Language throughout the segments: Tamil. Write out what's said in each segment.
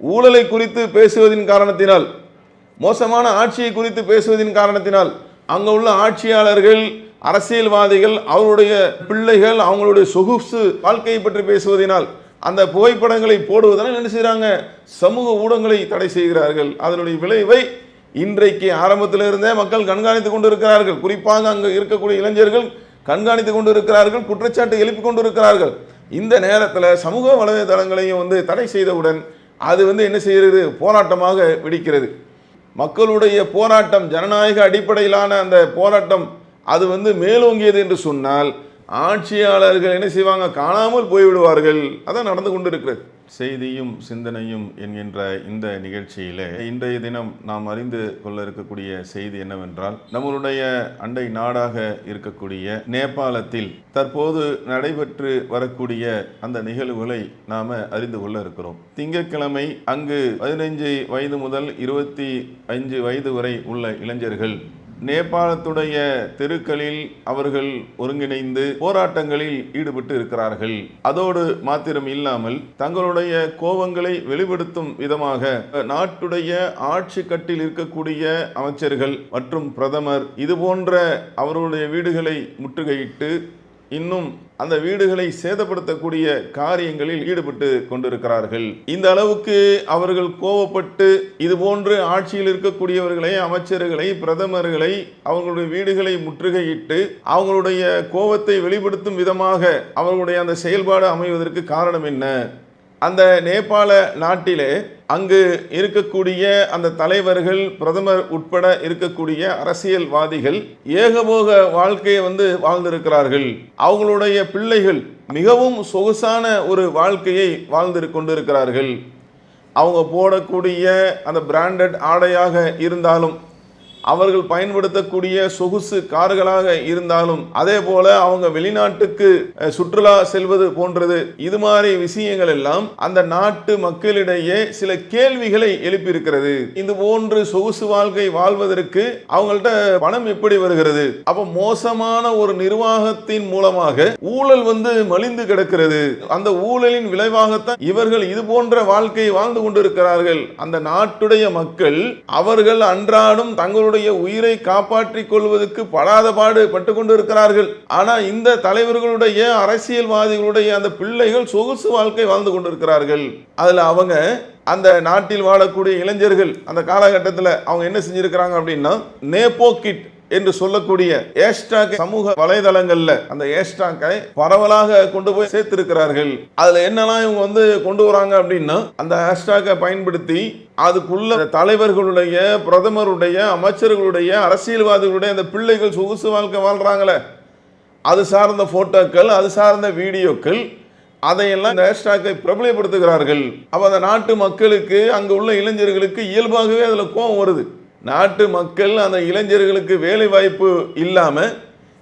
ஊழலை குறித்து பேசுவதின் காரணத்தினால் மோசமான ஆட்சியை குறித்து பேசுவதின் காரணத்தினால் அங்கே உள்ள ஆட்சியாளர்கள் அரசியல்வாதிகள் அவருடைய பிள்ளைகள் அவங்களுடைய சொகுசு வாழ்க்கையை பற்றி பேசுவதனால் அந்த புகைப்படங்களை போடுவதனால் என்ன செய்கிறாங்க சமூக ஊடகங்களை தடை செய்கிறார்கள். அதனுடைய விளைவை இன்றைக்கு ஆரம்பத்தில் இருந்தே மக்கள் கண்காணித்து கொண்டு இருக்கிறார்கள் குறிப்பாக அங்கு இருக்கக்கூடிய இளைஞர்கள் கண்காணித்து கொண்டு இருக்கிறார்கள் குற்றச்சாட்டு எழுப்பி கொண்டு இருக்கிறார்கள் இந்த நேரத்தில் சமூக வலைதளங்களையும் வந்து தடை செய்தவுடன் அது வந்து என்ன செய்கிறது? போராட்டமாக வெடிக்கிறது. மக்களுடைய போராட்டம் ஜனநாயக அடிப்படையிலான அந்த போராட்டம் அது வந்து மேலோங்கியது என்று சொன்னால் ஆட்சியாளர்கள் என்ன செய்வாங்க? காணாமல் போய்விடுவார்கள். அதான் நடந்து கொண்டிருக்கிறது. செய்தியும் சிந்தனையும் என்கின்ற இந்த நிகழ்ச்சியிலே இன்றைய தினம் நாம் அறிந்து கொள்ள இருக்கக்கூடிய செய்தி என்னவென்றால் நம்மளுடைய அண்டை நாடாக இருக்கக்கூடிய நேபாளத்தில் தற்போது நடைபெற்று வரக்கூடிய அந்த நிகழ்வுகளை நாம அறிந்து கொள்ள இருக்கிறோம். திங்கட்கிழமை அங்கு பதினைஞ்சு வயது முதல் இருபத்தி அஞ்சு வயது வரை உள்ள இளைஞர்கள் நேபாளத்துடைய தெருக்களில் அவர்கள் ஒருங்கிணைந்து போராட்டங்களில் ஈடுபட்டு இருக்கிறார்கள். அதோடு மாத்திரம் இல்லாமல் தங்களுடைய கோபங்களை வெளிப்படுத்தும் விதமாக நாட்டுடைய ஆட்சி கட்டில் இருக்கக்கூடிய அமைச்சர்கள் மற்றும் பிரதமர் இது போன்ற அவர்களுடைய வீடுகளை முற்றுகையிட்டு இன்னும் அந்த வீடுகளை சேதப்படுத்தக்கூடிய காரியங்களில் ஈடுபட்டு கொண்டிருக்கிறார்கள். இந்த அளவுக்கு அவர்கள் கோவப்பட்டு இது போன்று ஆட்சியில் இருக்கக்கூடியவர்களை அமைச்சர்களை பிரதமர்களை அவர்களுடைய வீடுகளை முற்றுகையிட்டு அவங்களுடைய கோபத்தை வெளிப்படுத்தும் விதமாக அவர்களுடைய அந்த செயல்பாடு அமைவதற்கு காரணம் என்ன? அந்த நேபாள நாட்டிலே அங்கு இருக்கக்கூடிய அந்த தலைவர்கள் பிரதமர் உட்பட இருக்கக்கூடிய அரசியல்வாதிகள் ஏகபோக வாழ்க்கையை வந்து வாழ்ந்திருக்கிறார்கள். அவங்களுடைய பிள்ளைகள் மிகவும் சொகுசான ஒரு வாழ்க்கையை வாழ்ந்து கொண்டிருக்கிறார்கள். அவங்க போடக்கூடிய அந்த பிராண்டட் ஆடையாக இருந்தாலும் அவர்கள் பயன்படுத்தக்கூடிய சொகுசு கார்களாக இருந்தாலும் அதே போல அவங்க வெளிநாட்டுக்கு சுற்றுலா செல்வது போன்றது இது மாதிரி விஷயங்கள் எல்லாம் அந்த நாட்டு மக்களிடையே சில கேள்விகளை எழுப்பியிருக்கிறது. இது போன்று சொகுசு வாழ்க்கை வாழ்வதற்கு அவங்கள்ட்ட பணம் எப்படி வருகிறது? அப்ப மோசமான ஒரு நிர்வாகத்தின் மூலமாக ஊழல் வந்து மலிந்து கிடக்கிறது. அந்த ஊழலின் விளைவாகத்தான் இவர்கள் இது போன்ற வாழ்க்கையை வாழ்ந்து கொண்டிருக்கிறார்கள். அந்த நாட்டுடைய மக்கள் அவர்கள் அன்றாடம் தங்களுடைய உயிரை காப்பாற்றிக் கொள்வதற்கு படாத பாடு பட்டு கொண்டிருக்கிறார்கள். ஆனால் இந்த தலைவர்களுடைய அரசியல்வாதிகளுடைய அந்த பிள்ளைகள் சொகுசு வாழ்க்கை வாழ்ந்து கொண்டிருக்கிறார்கள். அதுல அவங்க அந்த நாட்டில் வாழக்கூடிய இளைஞர்கள் அந்த காலகட்டத்தில் அவங்க என்ன செஞ்சிருக்கிறாங்க அப்படின்னா நேப்போ கிட் என்று சொல்லக்கூடிய ஏஷ்டாக் சமூக வலைதளங்கள்ல அந்த ஏஷ்டாக்கை பரவலாக கொண்டு போய் சேர்த்திருக்கிறார்கள். அதுல என்னெல்லாம் இவங்க வந்து கொண்டு வராங்க அப்படின்னா அந்த ஹேஷ்டாக்கை பயன்படுத்தி அதுக்குள்ள தலைவர்களுடைய பிரதமருடைய அமைச்சர்களுடைய அரசியல்வாதிகளுடைய அந்த பிள்ளைகள் சொகுசு வாழ்க்கை வாழ்றாங்களே. அது சார்ந்த போட்டோக்கள் அது சார்ந்த வீடியோக்கள் அதையெல்லாம் இந்த ஹேஷ்டாக்கை பிரபலப்படுத்துகிறார்கள். அப்போ அந்த நாட்டு மக்களுக்கு அங்கே உள்ள இளைஞர்களுக்கு இயல்பாகவே அதில் கோபம் வருது. நாட்டு மக்கள் அந்த இளைஞர்களுக்கு வேலை வாய்ப்பு இல்லாமல்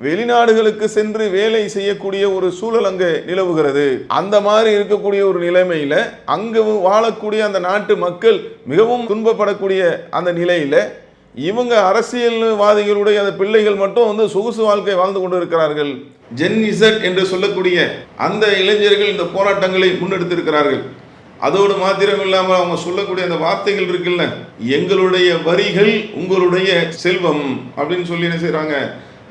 வெளிநாடுகளுக்கு சென்று வேலை செய்யக்கூடிய ஒரு சூழல் அங்கே நிலவுகிறது. அந்த மாதிரி இருக்கக்கூடிய ஒரு நிலைமையில் அங்கு வாழக்கூடிய அந்த நாட்டு மக்கள் மிகவும் துன்பப்படக்கூடிய அந்த நிலையில் இவங்க அரசியல்வாதிகளுடைய அந்த பிள்ளைகள் மட்டும் வந்து சொகுசு வாழ்க்கை வாழ்ந்து கொண்டு இருக்கிறார்கள் ஜென் இசட் என்று சொல்லக்கூடிய அந்த இளைஞர்கள் இந்த போராட்டங்களை முன்னெடுத்திருக்கிறார்கள். அதோடு மாத்திரம் இல்லாமல் அவங்க சொல்லக்கூடிய அந்த வார்த்தைகள் இருக்குல்ல? எங்களுடைய வரிகள் உங்களுடைய செல்வம் அப்படின்னு சொல்லி என்ன செய்கிறாங்க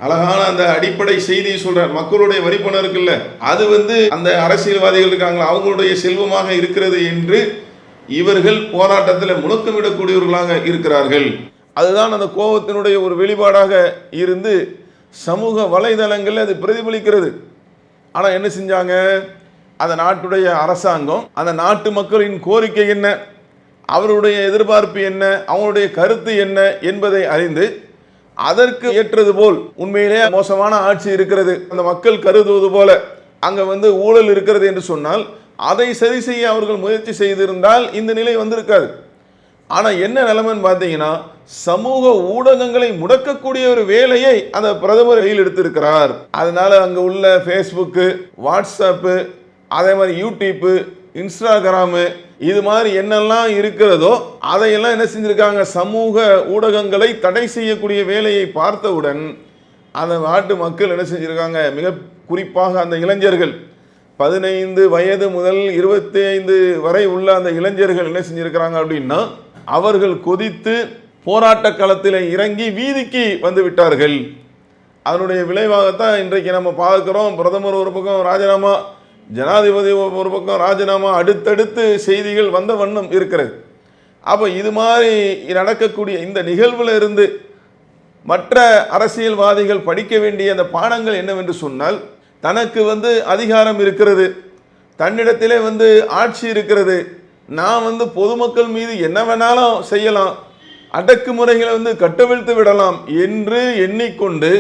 அழகான அந்த அடிப்படை செய்தியை சொல்ற மக்களுடைய வரிப்பணம் இருக்குல்ல? அது வந்து அந்த அரசியல்வாதிகள் இருக்காங்களா? அவங்களுடைய செல்வமாக இருக்கிறது என்று இவர்கள் போராட்டத்தில் முழக்கமிடக்கூடியவர்களாக இருக்கிறார்கள். அதுதான் அந்த கோபத்தினுடைய ஒரு வெளிப்பாடாக இருந்து சமூக வலைதளங்களில் அது பிரதிபலிக்கிறது. ஆனால் என்ன செஞ்சாங்க? அந்த நாட்டுடைய அரசாங்கம் அந்த நாட்டு மக்களின் கோரிக்கை என்ன? அவருடைய எதிர்பார்ப்பு என்ன? அவங்களுடைய கருத்து என்ன என்பதை அறிந்து அதற்கு ஏற்றது போல் உண்மையிலே மோசமான ஆட்சி இருக்கிறது. அந்த மக்கள் கருதுவது போல அங்க வந்து ஊழல் இருக்கிறது என்று சொன்னால் அதை சரி செய்ய அவர்கள் முயற்சி செய்திருந்தால் இந்த நிலை வந்திருக்காது. ஆனா என்ன நிலைமைன்னு பார்த்தீங்கன்னா சமூக ஊடகங்களை முடக்கக்கூடிய ஒரு வேலையை அந்த பிரதமர் கையில் எடுத்திருக்கிறார். அதனால அங்க உள்ள ஃபேஸ்புக்கு வாட்ஸ்அப்பு அதே மாதிரி யூடியூப்பு இன்ஸ்டாகிராமு இது மாதிரி என்னெல்லாம் இருக்கிறதோ அதையெல்லாம் என்ன செஞ்சுருக்காங்க? சமூக ஊடகங்களை தடை செய்யக்கூடிய வேலையை பார்த்தவுடன் அந்த நாட்டு மக்கள் என்ன செஞ்சுருக்காங்க? மிக குறிப்பாக அந்த இளைஞர்கள் பதினைந்து வயது முதல் இருபத்தி ஐந்து வரை உள்ள அந்த இளைஞர்கள் என்ன செஞ்சுருக்கிறாங்க அப்படின்னா அவர்கள் கொதித்து போராட்ட களத்தில் இறங்கி வீதிக்கு வந்து விட்டார்கள். அதனுடைய விளைவாகத்தான் இன்றைக்கு நம்ம பார்க்குறோம். பிரதமர் ஒரு பக்கம் ராஜினாமா ஜனாதிபதி ஒரு பக்கம் ராஜினாமா அடுத்தடுத்து செய்திகள் வந்த வண்ணம் இருக்கிறது. அப்போ இது மாதிரி நடக்கக்கூடிய இந்த நிகழ்வில் இருந்து மற்ற அரசியல்வாதிகள் படிக்க வேண்டிய அந்த பாடங்கள் என்னவென்று சொன்னால் தனக்கு வந்து அதிகாரம் இருக்கிறது தன்னிடத்திலே வந்து ஆட்சி இருக்கிறது நான் வந்து பொதுமக்கள் மீது என்ன வேணாலும் செய்யலாம் அடக்குமுறைகளை வந்து கட்டவிழ்த்து விடலாம் என்று எண்ணிக்கொண்டு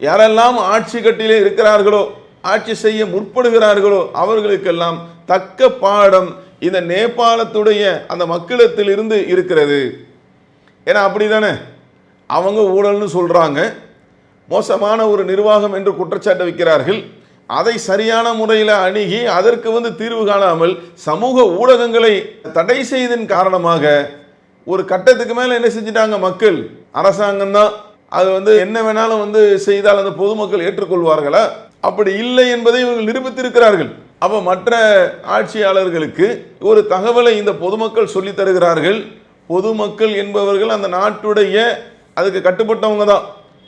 யாரெல்லாம் ஆட்சி கட்டிலே இருக்கிறார்களோ ஆட்சி செய்ய முற்படுகிறார்களோ அவர்களுக்கெல்லாம் தக்க பாடம் இந்த நேபாளத்துடைய அந்த மக்களிடத்தில் இருந்து இருக்கிறது. ஏன்னா அப்படிதானே? அவங்க ஊழல்னு சொல்றாங்க. மோசமான ஒரு நிர்வாகம் என்று குற்றச்சாட்டு வைக்கிறார்கள். அதை சரியான முறையில் அணுகி அதற்கு வந்து தீர்வு காணாமல் சமூக ஊடகங்களை தடை செய்ததன் காரணமாக ஒரு கட்டத்துக்கு மேலே என்ன செஞ்சிட்டாங்க மக்கள்? அரசாங்கம் தான் அது வந்து என்ன வேணாலும் வந்து செய்தால் அந்த பொதுமக்கள் ஏற்றுக்கொள்வார்களா? அப்படி இல்லை என்பதை இவர்கள் நிரூபித்திருக்கிறார்கள். அப்போ மற்ற ஆட்சியாளர்களுக்கு ஒரு தகவலை இந்த பொதுமக்கள் சொல்லித் தருகிறார்கள். பொதுமக்கள் என்பவர்கள் அந்த நாட்டுடைய அதுக்கு கட்டுப்பட்டவங்க தான்.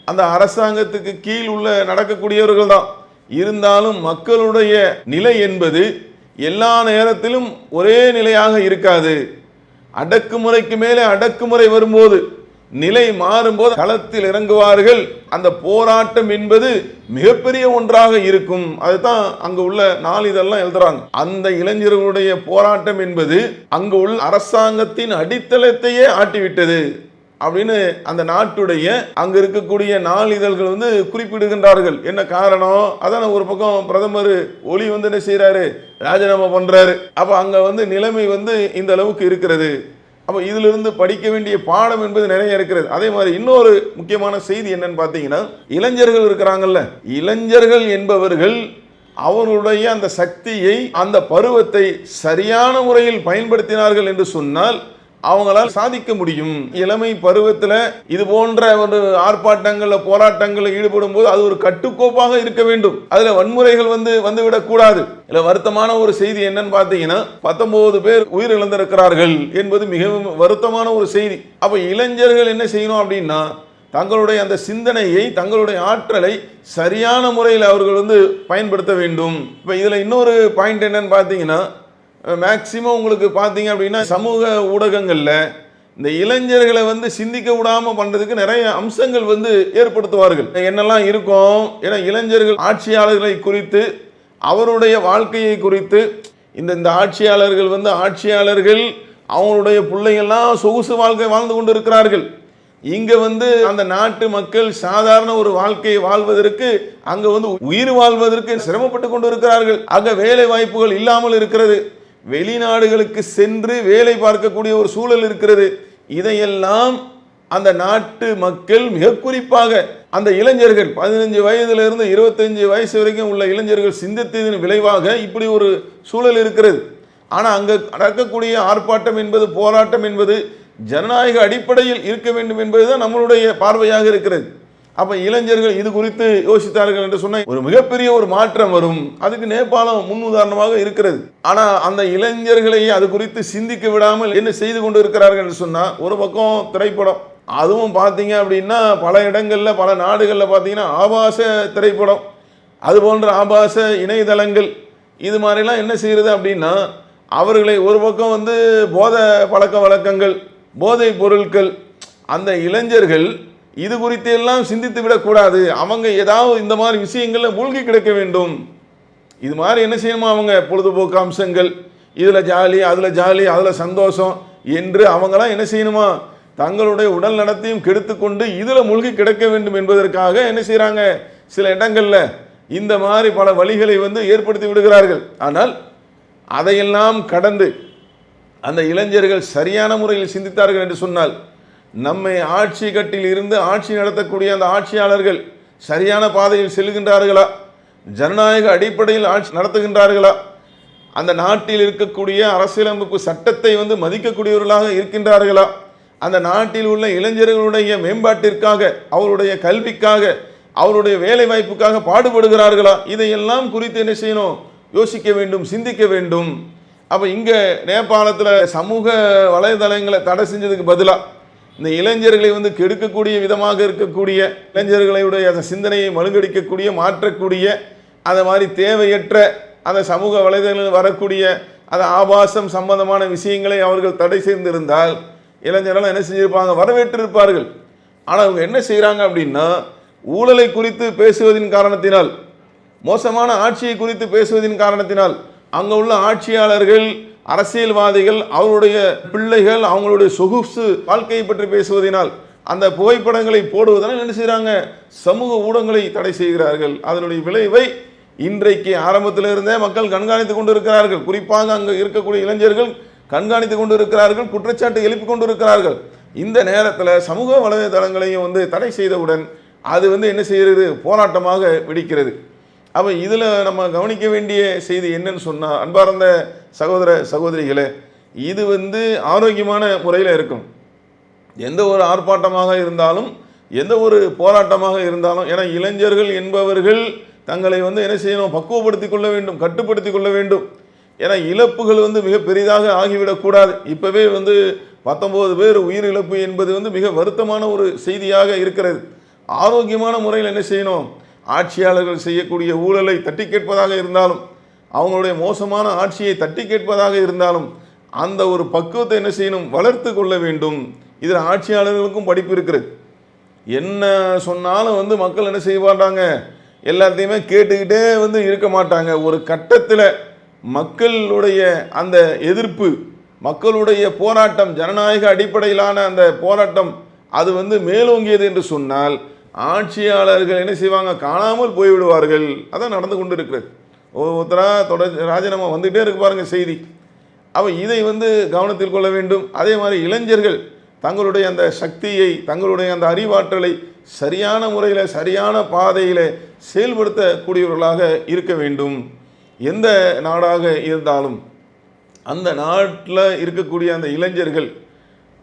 அந்த அரசாங்கத்துக்கு கீழ் உள்ள நடக்கக்கூடியவர்கள் தான். இருந்தாலும் மக்களுடைய நிலை என்பது எல்லா நேரத்திலும் ஒரே நிலையாக இருக்காது. அடக்குமுறைக்கு மேலே அடக்குமுறை வரும்போது நிலை மாறும்போது களத்தில் இறங்குவார்கள். அந்த போராட்டம் என்பது மிகப்பெரிய ஒன்றாக இருக்கும். அதுதான் அங்கு உள்ள நாளிதெல்லாம் எழுதுறாங்க. அந்த இளைஞர்களுடைய போராட்டம் என்பது அங்கு உள்ள அரசாங்கத்தின் அடித்தளத்தையே ஆட்டிவிட்டது அப்படின்னு அந்த நாட்டுடைய அங்க இருக்கக்கூடிய நாளிதழ்கள் வந்து குறிப்பிடுகின்றார்கள். என்ன காரணம்? அதான் ஒரு பக்கம் பிரதமர் ஒளி வந்து என்ன செய்யறாரு ராஜினாமா பண்றாரு. அப்ப அங்க வந்து நிலைமை வந்து இந்த அளவுக்கு இருக்கிறது. அப்போ இதிலிருந்து படிக்க வேண்டிய பாடம் என்பது நிறைய இருக்கிறது. அதே மாதிரி இன்னொரு முக்கியமான செய்தி என்னன்னு பார்த்தீங்கன்னா இளைஞர்கள் இருக்கிறாங்கல்ல. இளைஞர்கள் என்பவர்கள் அவர்களுடைய அந்த சக்தியை அந்த பருவத்தை சரியான முறையில் பயன்படுத்தினார்கள் என்று சொன்னால் அவங்களால் சாதிக்க முடியும். இளமை பருவத்தில் இது போன்ற ஒரு ஆர்ப்பாட்டங்களில் போராட்டங்களில் ஈடுபடும் போது அது ஒரு கட்டுக்கோப்பாக இருக்க வேண்டும். அதில் வன்முறைகள் வந்து வந்துவிடக் கூடாது. இல்லை வருத்தமான ஒரு செய்தி என்னன்னு பார்த்தீங்கன்னா பத்தொன்பது பேர் உயிரிழந்திருக்கிறார்கள் என்பது மிகவும் வருத்தமான ஒரு செய்தி. அப்போ இளைஞர்கள் என்ன செய்யணும் அப்படின்னா தங்களுடைய அந்த சிந்தனையை தங்களுடைய ஆற்றலை சரியான முறையில் அவர்கள் வந்து பயன்படுத்த வேண்டும். இப்போ இதில் இன்னொரு பாயிண்ட் என்னன்னு பார்த்தீங்கன்னா மேக்சிமம் உங்களுக்கு பார்த்தீங்க அப்படின்னா சமூக ஊடகங்களில் இந்த இளைஞர்களை வந்து சிந்திக்க விடாமல் பண்ணுறதுக்கு நிறைய அம்சங்கள் வந்து ஏற்படுத்துவார்கள். என்னெல்லாம் இருக்கும்? ஏன்னா இளைஞர்கள் ஆட்சியாளர்களை குறித்து அவருடைய வாழ்க்கையை குறித்து இந்த இந்த ஆட்சியாளர்கள் வந்து ஆட்சியாளர்கள் அவங்களுடைய பிள்ளைங்கள்லாம் சொகுசு வாழ்க்கை வாழ்ந்து கொண்டு இருக்கிறார்கள் இங்கே வந்து அந்த நாட்டு மக்கள் சாதாரண ஒரு வாழ்க்கையை வாழ்வதற்கு அங்கே வந்து உயிர் வாழ்வதற்கு சிரமப்பட்டு கொண்டு இருக்கிறார்கள் அங்கே வேலை வாய்ப்புகள் இல்லாமல் இருக்கிறது. வெளிநாடுகளுக்கு சென்று வேலை பார்க்கக்கூடிய ஒரு சூழல் இருக்கிறது. இதையெல்லாம் அந்த நாட்டு மக்கள் மிக குறிப்பாக அந்த இளைஞர்கள் பதினஞ்சு வயதிலிருந்து இருபத்தஞ்சு வயசு வரைக்கும் உள்ள இளைஞர்கள் சிந்தித்ததின் விளைவாக இப்படி ஒரு சூழல் இருக்கிறது. ஆனால் அங்கே நடக்கக்கூடிய ஆர்ப்பாட்டம் என்பது போராட்டம் என்பது ஜனநாயக அடிப்படையில் இருக்க வேண்டும் என்பதுதான் நம்மளுடைய பார்வையாக இருக்கிறது. அப்போ இளைஞர்கள் இது குறித்து யோசித்தார்கள் என்று சொன்ன ஒரு மிகப்பெரிய ஒரு மாற்றம் வரும். அதுக்கு நேபாளம் முன் உதாரணமாக இருக்கிறது. ஆனால் அந்த இளைஞர்களை அது குறித்து சிந்திக்க விடாமல் என்ன செய்து கொண்டு இருக்கிறார்கள் என்று சொன்னால் ஒரு பக்கம் திரைப்படம். அதுவும் பார்த்தீங்க அப்படின்னா பல இடங்களில் பல நாடுகளில் பார்த்தீங்கன்னா ஆபாச திரைப்படம். அது போன்ற ஆபாச இணையதளங்கள். இது மாதிரிலாம் என்ன செய்கிறது அப்படின்னா அவர்களை ஒரு பக்கம் வந்து போத பழக்க வழக்கங்கள் போதைப் பொருட்கள் அந்த இளைஞர்கள் இது குறித்து எல்லாம் சிந்தித்து விடக்கூடாது. அவங்க ஏதாவது இந்த மாதிரி விஷயங்களில் மூழ்கி கிடக்க வேண்டும். இது மாதிரி என்ன செய்யணுமா அவங்க? பொழுதுபோக்கு அம்சங்கள். இதில் ஜாலி அதில் ஜாலி அதில் சந்தோஷம் என்று அவங்களாம் என்ன செய்யணுமா? தங்களுடைய உடல் நடத்தையும் கெடுத்துக்கொண்டு இதில் மூழ்கி கிடக்க வேண்டும் என்பதற்காக என்ன செய்கிறாங்க சில இடங்களில் இந்த மாதிரி பல வழிகளை வந்து ஏற்படுத்தி விடுகிறார்கள். ஆனால் அதையெல்லாம் கடந்து அந்த இளைஞர்கள் சரியான முறையில் சிந்தித்தார்கள் என்று சொன்னால் நம்மை ஆட்சி கட்டில் இருந்து ஆட்சி நடத்தக்கூடிய அந்த ஆட்சியாளர்கள் சரியான பாதையில் செல்கின்றார்களா? ஜனநாயக அடிப்படையில் ஆட்சி நடத்துகின்றார்களா? அந்த நாட்டில் இருக்கக்கூடிய அரசியலமைப்பு சட்டத்தை வந்து மதிக்கக்கூடியவர்களாக இருக்கின்றார்களா? அந்த நாட்டில் உள்ள இளைஞர்களுடைய மேம்பாட்டிற்காக அவருடைய கல்விக்காக அவருடைய வேலை வாய்ப்புக்காக பாடுபடுகிறார்களா? இதையெல்லாம் குறித்து என்ன செய்யணும்? யோசிக்க வேண்டும் சிந்திக்க வேண்டும். அப்போ இங்கே நேபாளத்தில் சமூக வலைதளங்களை தடை செஞ்சதுக்கு பதிலாக இந்த இளைஞர்களை வந்து கெடுக்கக்கூடிய விதமாக இருக்கக்கூடிய இளைஞர்களுடைய அந்த சிந்தனையை மழுங்கடிக்கக்கூடிய மாற்றக்கூடிய அதை மாதிரி தேவையற்ற அந்த சமூக வலைதளங்களில் வரக்கூடிய அந்த ஆபாசம் சம்பந்தமான விஷயங்களை அவர்கள் தடை செய்திருந்தால் இளைஞர்கள் என்ன செஞ்சிருப்பாங்க? வரவேற்றிருப்பார்கள். ஆனால் அவங்க என்ன செய்கிறாங்க அப்படின்னா ஊழலை குறித்து பேசுவதின் காரணத்தினால் மோசமான ஆட்சியை குறித்து பேசுவதின் காரணத்தினால் அங்கே உள்ள ஆட்சியாளர்கள் அரசியல்வாதிகள் அவருடைய பிள்ளைகள் அவங்களுடைய சொகுசு வாழ்க்கையை பற்றி பேசுவதனால் அந்த புகைப்படங்களை போடுவதனால் என்ன செய்கிறாங்க? சமூக ஊடகங்களை தடை செய்கிறார்கள். அதனுடைய விளைவை இன்றைக்கு ஆரம்பத்தில் இருந்தே மக்கள் கண்காணித்து கொண்டு இருக்கிறார்கள் குறிப்பாக அங்கே இருக்கக்கூடிய இளைஞர்கள் கண்காணித்து கொண்டு இருக்கிறார்கள் குற்றச்சாட்டு எழுப்பி கொண்டு இருக்கிறார்கள் இந்த நேரத்தில் சமூக வலைதளங்களையும் வந்து தடை செய்தவுடன் அது வந்து என்ன செய்கிறது? போராட்டமாக வெடிக்கிறது. அப்போ இதில் நம்ம கவனிக்க வேண்டிய செய்தி என்னன்னு சொன்னால் அன்பார்ந்த சகோதர சகோதரிகளே இது வந்து ஆரோக்கியமான முறையில் இருக்கும். எந்த ஒரு ஆர்ப்பாட்டமாக இருந்தாலும் எந்த ஒரு போராட்டமாக இருந்தாலும் ஏன்னா இளைஞர்கள் என்பவர்கள் தங்களை வந்து என்ன செய்யணும் பக்குவப்படுத்தி கொள்ள வேண்டும் கட்டுப்படுத்தி கொள்ள வேண்டும். ஏன்னா இழப்புகள் வந்து மிக பெரிதாக ஆகிவிடக்கூடாது இப்போவே வந்து பத்தொம்போது பேர் உயிரிழப்பு என்பது வந்து மிக வருத்தமான ஒரு செய்தியாக இருக்கிறது. ஆரோக்கியமான முறையில் என்ன செய்யணும்? ஆட்சியாளர்கள் செய்யக்கூடிய ஊழலை தட்டி கேட்பதாக இருந்தாலும் அவங்களுடைய மோசமான ஆட்சியை தட்டி கேட்பதாக இருந்தாலும் அந்த ஒரு பக்குவத்தை என்ன செய்யணும்? வளர்த்து கொள்ள வேண்டும். இதில் ஆட்சியாளர்களுக்கும் படிப்பு இருக்கிறது என்ன சொன்னாலும் வந்து மக்கள் என்ன செய்ய மாட்டாங்க எல்லாத்தையுமே கேட்டுக்கிட்டே வந்து இருக்க மாட்டாங்க. ஒரு கட்டத்தில் மக்களுடைய அந்த எதிர்ப்பு மக்களுடைய போராட்டம் ஜனநாயக அடிப்படையிலான அந்த போராட்டம் அது வந்து மேலோங்கியது என்று சொன்னால் ஆட்சியாளர்கள் என்ன செய்வாங்க? காணாமல் போய்விடுவார்கள். அதான் நடந்து கொண்டு இருக்கிறது ஒவ்வொருத்தராக தொடர் ராஜினாமா வந்துகிட்டே இருக்கு பாருங்கள் செய்தி. அப்போ இதை வந்து கவனத்தில் கொள்ள வேண்டும். அதே மாதிரி இளைஞர்கள் தங்களுடைய அந்த சக்தியை தங்களுடைய அந்த அறிவாற்றலை சரியான முறையில் சரியான பாதையில் செயல்படுத்தக்கூடியவர்களாக இருக்க வேண்டும். எந்த நாடாக இருந்தாலும் அந்த நாட்டில் இருக்கக்கூடிய அந்த இளைஞர்கள்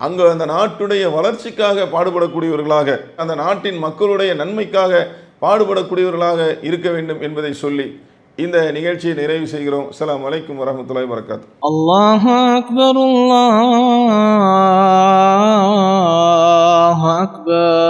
அங்கு அந்த நாட்டுடைய வளர்ச்சிக்காக பாடுபடக்கூடியவர்களாக அந்த நாட்டின் மக்களுடைய நன்மைக்காக பாடுபடக்கூடியவர்களாக இருக்க வேண்டும் என்பதை சொல்லி இந்த நிகழ்ச்சியை நிறைவு செய்கிறோம். அஸ்லாம் வலைக்கம் வரமத்துல்லாய் வரகாத் அல்லாஹ் அக்பர் அல்லாஹ் அக்பர்.